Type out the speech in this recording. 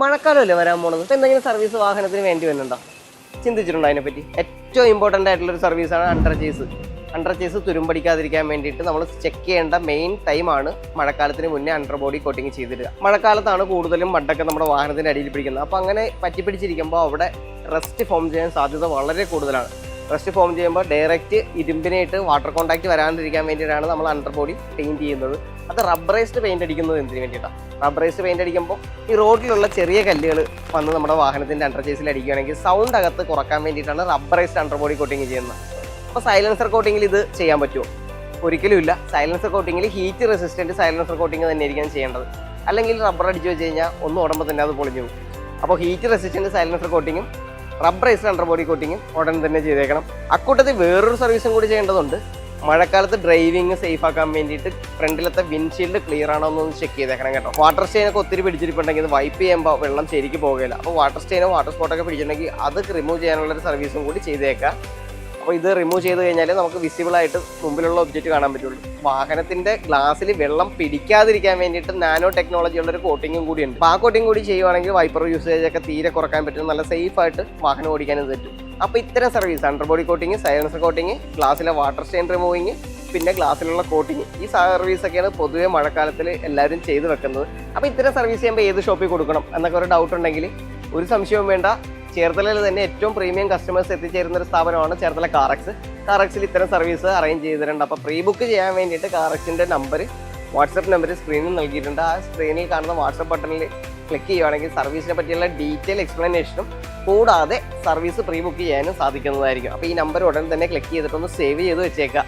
മഴക്കാലമല്ലേ വരാൻ പോണത്? ഇപ്പൊ എന്തെങ്കിലും സർവീസ് വാഹനത്തിന് വേണ്ടി വരുന്നുണ്ടോ ചിന്തിച്ചിട്ടുണ്ടോ അതിനെപ്പറ്റി? ഏറ്റവും ഇമ്പോർട്ടന്റ് ആയിട്ടുള്ള ഒരു സർവീസാണ് അണ്ടർ ചേസ് അണ്ടർ ചേസ് തുരുമ്പടിക്കാതിരിക്കാൻ വേണ്ടിയിട്ട് നമ്മൾ ചെക്ക് ചെയ്യേണ്ട മെയിൻ ടൈമാണ് മഴക്കാലത്തിന് മുന്നേ അണ്ടർ ബോഡി കോട്ടിങ് ചെയ്തിടുക. മഴക്കാലത്താണ് കൂടുതലും മഡൊക്കെ നമ്മുടെ വാഹനത്തിന്റെ അടിയിൽ പിടിക്കുന്നത്. അപ്പോൾ അങ്ങനെ പറ്റിപ്പിടിച്ചിരിക്കുമ്പോൾ അവിടെ റെസ്റ്റ് ഫോം ചെയ്യാൻ സാധ്യത വളരെ കൂടുതലാണ്. റെസ്റ്റ് ഫോം ചെയ്യുമ്പോൾ ഡയറക്റ്റ് ഇരുമ്പിനായിട്ട് വാട്ടർ കോൺടാക്ട് വരാണ്ടിരിക്കാൻ വേണ്ടിയിട്ടാണ് നമ്മൾ അണ്ടർ ബോഡി ചെയ്യുന്നത്. അത് റബ്ബറൈസ്ഡ് പെയിന്റ് അടിക്കുന്നത് എന്തിനു വേണ്ടിയിട്ടാണ് റബ്ബറൈസ്ഡ് പെയിന്റ് അടിക്കുമ്പോൾ ഈ റോഡിലുള്ള ചെറിയ കല്ലുകൾ വന്ന് നമ്മുടെ വാഹനത്തിന്റെ അണ്ടർ ചേസിൽ അടിക്കുകയാണെങ്കിൽ സൗണ്ട് അകത്ത് കുറയ്ക്കാൻ വേണ്ടിയിട്ടാണ് റബ്ബറൈസ്ഡ് അണ്ടർ ബോഡി കോട്ടിങ് ചെയ്യുന്നത്. അപ്പോൾ സൈലൻസർ കോട്ടിങ്ങിൽ ഇത് ചെയ്യാൻ പറ്റുമോ? ഒരിക്കലും ഇല്ല. സൈലൻസർ കോട്ടിങ്ങിൽ ഹീറ്റ് റെസിസ്റ്റന്റ് സൈലൻസർ കോട്ടിങ് തന്നെയായിരിക്കും ചെയ്യേണ്ടത്. അല്ലെങ്കിൽ റബ്ബർ അടിച്ചു വെച്ച് കഴിഞ്ഞാൽ ഒന്ന് ഉടമ്പ് തന്നെ അത് പൊളിഞ്ഞു പോകും. അപ്പോൾ ഹീറ്റ് റെസിസ്റ്റന്റ് സൈലൻസർ കോട്ടിങ്ങും റബ്ബറൈസ്ഡ് അണ്ടർ ബോഡി കോട്ടിങ്ങും ഉടൻ തന്നെ ചെയ്തേക്കണം. അക്കൂട്ടത്തിൽ വേറൊരു സർവീസും കൂടി ചെയ്യേണ്ടതുണ്ട്. മഴക്കാലത്ത് ഡ്രൈവിംഗ് സേഫ് ആക്കാൻ വേണ്ടിയിട്ട് ഫ്രണ്ടിലത്തെ വിൻഷീൽഡ് ക്ലിയർ ആണോ എന്നൊന്ന് ചെക്ക് ചെയ്തേക്കണം കേട്ടോ. വാട്ടർ സ്റ്റെയിനൊക്കെ ഒത്തിരി പിടിച്ചിട്ടുണ്ടെങ്കിൽ വൈപ്പ് ചെയ്യുമ്പോൾ വെള്ളം ശരിക്ക് പോകുകയില്ല അപ്പോൾ വാട്ടർ സ്റ്റെയിനോ വാട്ടർ സ്പോട്ടൊക്കെ പിടിച്ചിട്ടുണ്ടെങ്കിൽ അത് റിമൂവ് ചെയ്യാനുള്ള ഒരു സർവീസും കൂടി ചെയ്തേക്കാം. അപ്പോൾ ഇത് റിമൂവ് ചെയ്ത് കഴിഞ്ഞാൽ നമുക്ക് വിസിബിൾ ആയിട്ട് മുമ്പിലുള്ള ഒബ്ജക്റ്റ് കാണാൻ പറ്റുള്ളൂ. വാഹനത്തിന്റെ ഗ്ലാസ്സിൽ വെള്ളം പിടിക്കാതിരിക്കാൻ വേണ്ടിയിട്ട് നാനോ ടെക്നോളജി ഉള്ള ഒരു കോട്ടിങ്ങും കൂടിയുണ്ട് ആ കോട്ടിങ് കൂടി ചെയ്യുവാണെങ്കിൽ വൈപ്പർ യൂസേജ് ഒക്കെ തീരെ കുറയ്ക്കാൻ പറ്റും. നല്ല സേഫ് ആയിട്ട് വാഹനം ഓടിക്കാനും പറ്റും. അപ്പോൾ ഇത്തരം service under body coating silencer coating ഗ്ലാസ്സിലെ water stain removing പിന്നെ ഗ്ലാസ്സിലുള്ള കോട്ടിങ് ഈ സർവീസ് ഒക്കെയാണ് പൊതുവെ മഴക്കാലത്തിൽ എല്ലാവരും ചെയ്തു വെക്കുന്നത്. അപ്പോൾ ഇത്തരം സർവീസ് ചെയ്യുമ്പോൾ ഏത് ഷോപ്പിൽ കൊടുക്കണം എന്നൊക്കെ ഒരു ഡൗട്ട് ഉണ്ടെങ്കിൽ ഒരു സംശയവും വേണ്ട. ചേർത്തലയിൽ തന്നെ ഏറ്റവും പ്രീമിയം കസ്റ്റമേഴ്സ് എത്തിച്ചേരുന്ന ഒരു സ്ഥാപനമാണ് ചേർത്തല കാറക്സ് കാറക്സിൽ ഇത്തരം സർവീസ് അറേഞ്ച് ചെയ്തിട്ടുണ്ട്. അപ്പോൾ പ്രീ ബുക്ക് ചെയ്യാൻ വേണ്ടിയിട്ട് കാറക്സിന്റെ നമ്പർ വാട്സപ്പ് നമ്പർ സ്ക്രീനിൽ നൽകിയിട്ടുണ്ട്. ആ സ്ക്രീനിൽ കാണുന്ന വാട്സപ്പ് ബട്ടണിൽ ക്ലിക്ക് ചെയ്യുകയാണെങ്കിൽ സർവീസിനെ പറ്റിയുള്ള ഡീറ്റെയിൽ എക്സ്പ്ലനേഷനും കൂടാതെ സർവീസ് പ്രീ ബുക്ക് ചെയ്യാനും സാധിക്കുന്നതായിരിക്കും. അപ്പോൾ ഈ നമ്പർ ഉടൻ തന്നെ ക്ലിക്ക് ചെയ്തിട്ടൊന്ന് സേവ് ചെയ്ത് വെച്ചേക്കുക.